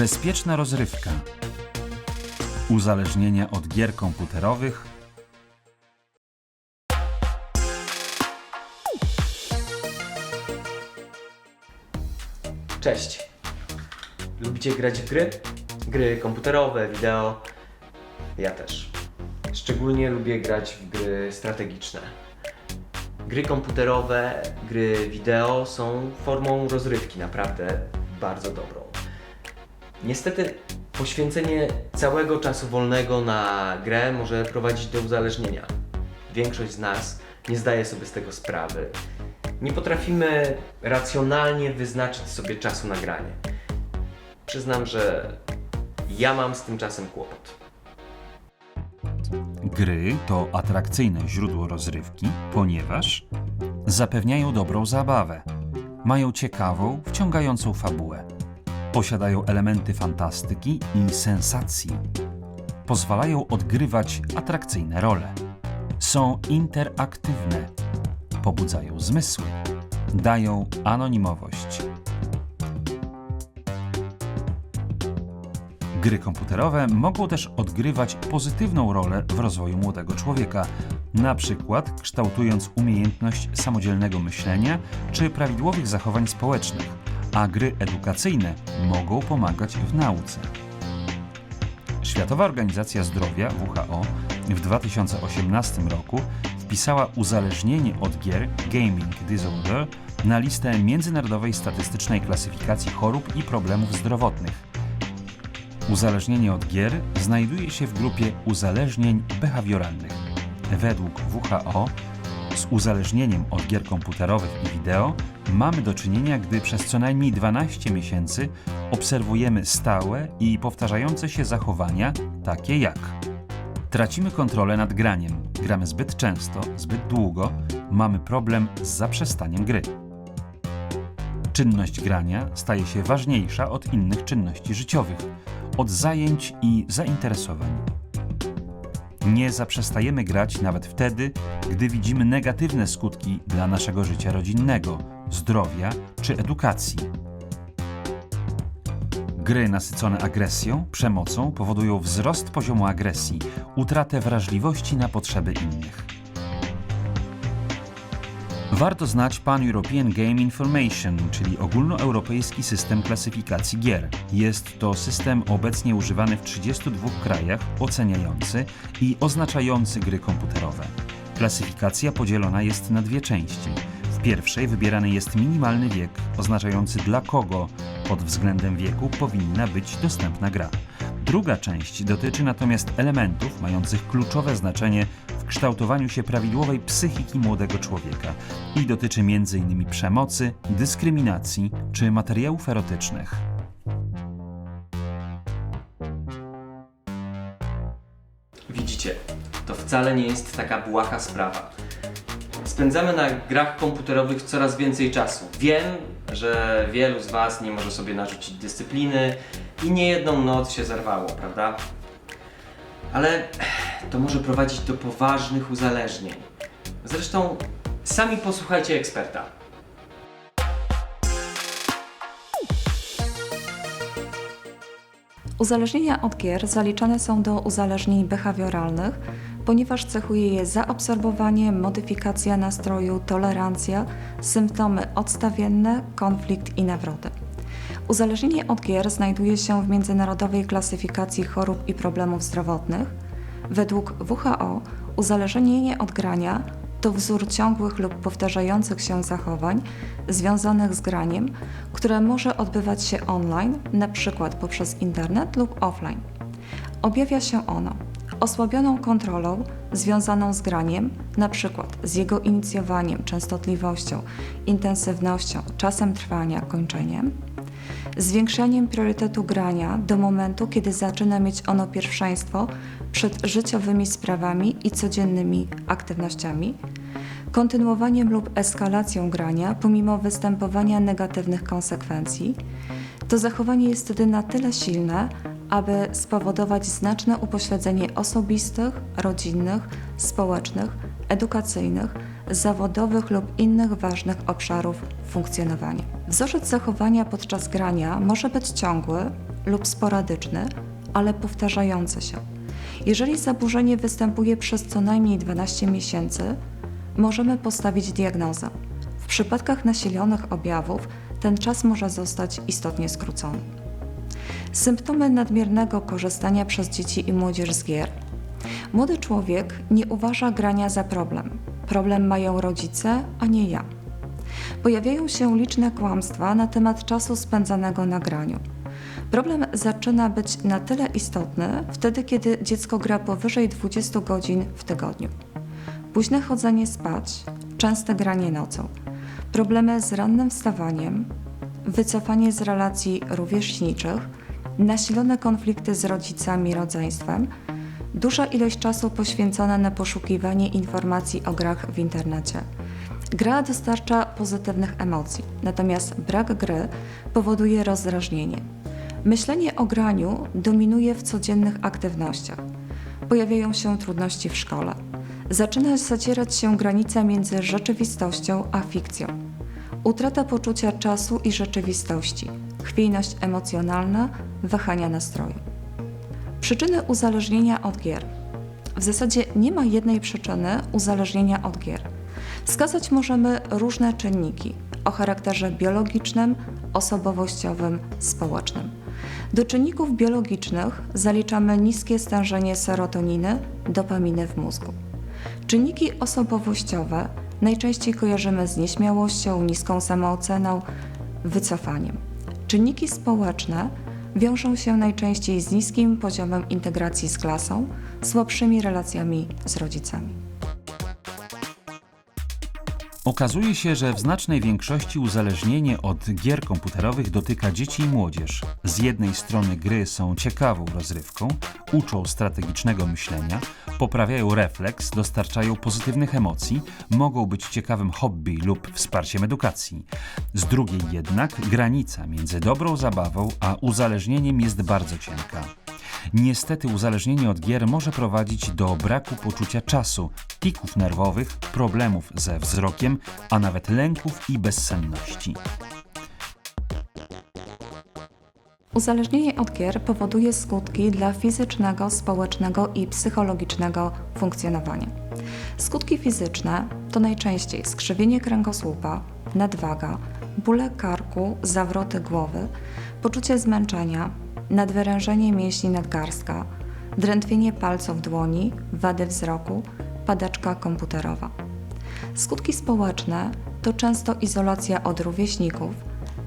Bezpieczna rozrywka. Uzależnienia od gier komputerowych. Cześć. Lubicie grać w gry? Gry komputerowe, wideo. Ja też. Szczególnie lubię grać w gry strategiczne. Gry komputerowe, gry wideo są formą rozrywki naprawdę bardzo dobrą. Niestety poświęcenie całego czasu wolnego na grę może prowadzić do uzależnienia. Większość z nas nie zdaje sobie z tego sprawy. Nie potrafimy racjonalnie wyznaczyć sobie czasu na granie. Przyznam, że ja mam z tym czasem kłopot. Gry to atrakcyjne źródło rozrywki, ponieważ zapewniają dobrą zabawę, mają ciekawą, wciągającą fabułę, posiadają elementy fantastyki i sensacji, pozwalają odgrywać atrakcyjne role, są interaktywne, pobudzają zmysły, dają anonimowość. Gry komputerowe mogą też odgrywać pozytywną rolę w rozwoju młodego człowieka, na przykład kształtując umiejętność samodzielnego myślenia czy prawidłowych zachowań społecznych, a gry edukacyjne mogą pomagać w nauce. Światowa Organizacja Zdrowia WHO w 2018 roku wpisała uzależnienie od gier Gaming Disorder na listę Międzynarodowej Statystycznej Klasyfikacji Chorób i Problemów Zdrowotnych. Uzależnienie od gier znajduje się w grupie uzależnień behawioralnych. Według WHO z uzależnieniem od gier komputerowych i wideo mamy do czynienia, gdy przez co najmniej 12 miesięcy obserwujemy stałe i powtarzające się zachowania, takie jak tracimy kontrolę nad graniem, gramy zbyt często, zbyt długo, mamy problem z zaprzestaniem gry. Czynność grania staje się ważniejsza od innych czynności życiowych, od zajęć i zainteresowań. Nie zaprzestajemy grać nawet wtedy, gdy widzimy negatywne skutki dla naszego życia rodzinnego, zdrowia czy edukacji. Gry nasycone agresją, przemocą powodują wzrost poziomu agresji, utratę wrażliwości na potrzeby innych. Warto znać Pan-European Game Information, czyli ogólnoeuropejski system klasyfikacji gier. Jest to system obecnie używany w 32 krajach, oceniający i oznaczający gry komputerowe. Klasyfikacja podzielona jest na dwie części. W pierwszej wybierany jest minimalny wiek, oznaczający dla kogo pod względem wieku powinna być dostępna gra. Druga część dotyczy natomiast elementów mających kluczowe znaczenie w kształtowaniu się prawidłowej psychiki młodego człowieka i dotyczy m.in. przemocy, dyskryminacji czy materiałów erotycznych. Widzicie, to wcale nie jest taka błaha sprawa. Spędzamy na grach komputerowych coraz więcej czasu. Wiem, że wielu z Was nie może sobie narzucić dyscypliny i nie jedną noc się zerwało, prawda? Ale to może prowadzić do poważnych uzależnień. Zresztą sami posłuchajcie eksperta. Uzależnienia od gier zaliczane są do uzależnień behawioralnych, ponieważ cechuje je zaobserwowanie, modyfikacja nastroju, tolerancja, symptomy odstawienne, konflikt i nawroty. Uzależnienie od gier znajduje się w Międzynarodowej Klasyfikacji Chorób i Problemów Zdrowotnych. Według WHO uzależnienie od grania to wzór ciągłych lub powtarzających się zachowań związanych z graniem, które może odbywać się online, np. poprzez internet lub offline. Objawia się ono osłabioną kontrolą związaną z graniem, np. z jego inicjowaniem, częstotliwością, intensywnością, czasem trwania, kończeniem, zwiększaniem priorytetu grania do momentu, kiedy zaczyna mieć ono pierwszeństwo przed życiowymi sprawami i codziennymi aktywnościami, kontynuowaniem lub eskalacją grania pomimo występowania negatywnych konsekwencji. To zachowanie jest wtedy na tyle silne, aby spowodować znaczne upośledzenie osobistych, rodzinnych, społecznych, edukacyjnych, zawodowych lub innych ważnych obszarów funkcjonowania. Wzorzec zachowania podczas grania może być ciągły, lub sporadyczny, ale powtarzający się. Jeżeli zaburzenie występuje przez co najmniej 12 miesięcy, możemy postawić diagnozę. W przypadkach nasilonych objawów ten czas może zostać istotnie skrócony. Symptomy nadmiernego korzystania przez dzieci i młodzież z gier. Młody człowiek nie uważa grania za problem. Problem mają rodzice, a nie ja. Pojawiają się liczne kłamstwa na temat czasu spędzanego na graniu. Problem zaczyna być na tyle istotny wtedy, kiedy dziecko gra powyżej 20 godzin w tygodniu. Późne chodzenie spać, częste granie nocą, problemy z rannym wstawaniem, wycofanie z relacji rówieśniczych, nasilone konflikty z rodzicami, rodzeństwem, duża ilość czasu poświęcona na poszukiwanie informacji o grach w internecie. Gra dostarcza pozytywnych emocji, natomiast brak gry powoduje rozdrażnienie. Myślenie o graniu dominuje w codziennych aktywnościach. Pojawiają się trudności w szkole. Zaczyna zacierać się granica między rzeczywistością a fikcją. Utrata poczucia czasu i rzeczywistości, chwiejność emocjonalna, wahania nastroju. Przyczyny uzależnienia od gier. W zasadzie nie ma jednej przyczyny uzależnienia od gier. Wskazać możemy różne czynniki o charakterze biologicznym, osobowościowym, społecznym. Do czynników biologicznych zaliczamy niskie stężenie serotoniny, dopaminy w mózgu. Czynniki osobowościowe najczęściej kojarzymy z nieśmiałością, niską samooceną, wycofaniem. Czynniki społeczne wiążą się najczęściej z niskim poziomem integracji z klasą, słabszymi relacjami z rodzicami. Okazuje się, że w znacznej większości uzależnienie od gier komputerowych dotyka dzieci i młodzież. Z jednej strony gry są ciekawą rozrywką, uczą strategicznego myślenia, poprawiają refleks, dostarczają pozytywnych emocji, mogą być ciekawym hobby lub wsparciem edukacji. Z drugiej jednak granica między dobrą zabawą a uzależnieniem jest bardzo cienka. Niestety uzależnienie od gier może prowadzić do braku poczucia czasu, tików nerwowych, problemów ze wzrokiem, a nawet lęków i bezsenności. Uzależnienie od gier powoduje skutki dla fizycznego, społecznego i psychologicznego funkcjonowania. Skutki fizyczne to najczęściej skrzywienie kręgosłupa, nadwaga, bóle karku, zawroty głowy, poczucie zmęczenia, nadwyrężenie mięśni nadgarstka, drętwienie palców dłoni, wady wzroku, padaczka komputerowa. Skutki społeczne to często izolacja od rówieśników,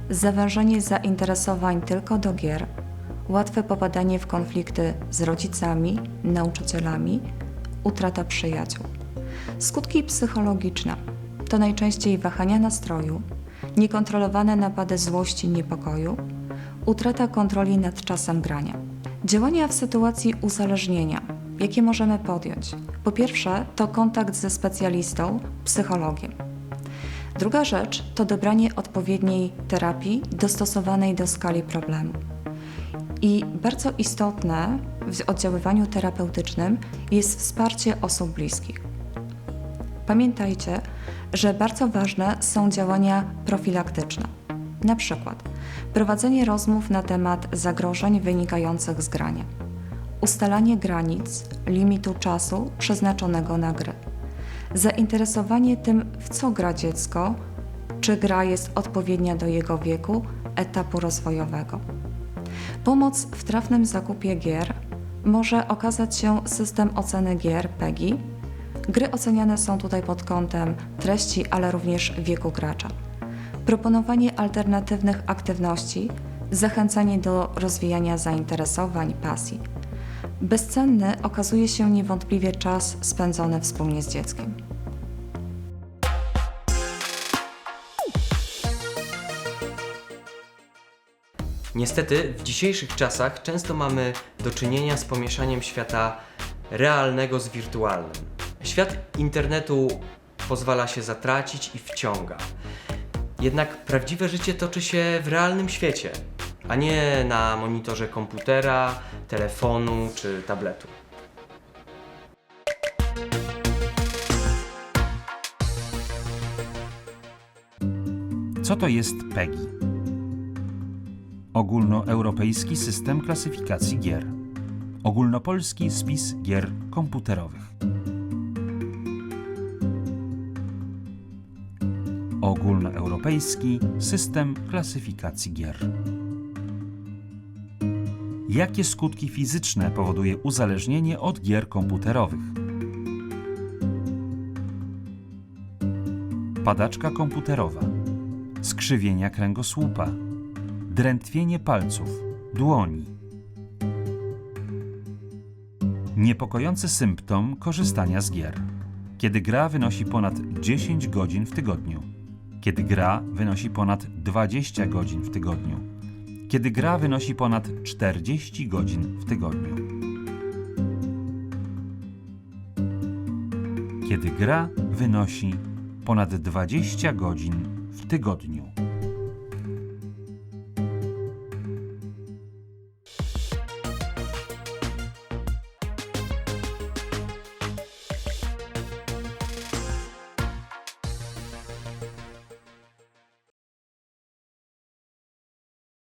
zawężenie zainteresowań tylko do gier, łatwe popadanie w konflikty z rodzicami, nauczycielami, utrata przyjaciół. Skutki psychologiczne to najczęściej wahania nastroju, niekontrolowane napady złości i niepokoju, utrata kontroli nad czasem grania. Działania w sytuacji uzależnienia, jakie możemy podjąć? Po pierwsze, to kontakt ze specjalistą, psychologiem. Druga rzecz to dobranie odpowiedniej terapii dostosowanej do skali problemu. I bardzo istotne w oddziaływaniu terapeutycznym jest wsparcie osób bliskich. Pamiętajcie, że bardzo ważne są działania profilaktyczne. Na przykład prowadzenie rozmów na temat zagrożeń wynikających z grania, ustalanie granic, limitu czasu przeznaczonego na gry, zainteresowanie tym, w co gra dziecko, czy gra jest odpowiednia do jego wieku, etapu rozwojowego. Pomoc w trafnym zakupie gier może okazać się system oceny gier PEGI. Gry oceniane są tutaj pod kątem treści, ale również wieku gracza. Proponowanie alternatywnych aktywności, zachęcanie do rozwijania zainteresowań, pasji. Bezcenny okazuje się niewątpliwie czas spędzony wspólnie z dzieckiem. Niestety, w dzisiejszych czasach często mamy do czynienia z pomieszaniem świata realnego z wirtualnym. Świat internetu pozwala się zatracić i wciąga. Jednak prawdziwe życie toczy się w realnym świecie, a nie na monitorze komputera, telefonu czy tabletu. Co to jest PEGI? Ogólnoeuropejski system klasyfikacji gier. Ogólnopolski spis gier komputerowych. Ogólnoeuropejski system klasyfikacji gier. Jakie skutki fizyczne powoduje uzależnienie od gier komputerowych? Padaczka komputerowa, skrzywienia kręgosłupa, drętwienie palców, dłoni. Niepokojący symptom korzystania z gier. Kiedy gra wynosi ponad 10 godzin w tygodniu. Kiedy gra wynosi ponad 20 godzin w tygodniu. Kiedy gra wynosi ponad 40 godzin w tygodniu. Kiedy gra wynosi ponad 20 godzin w tygodniu.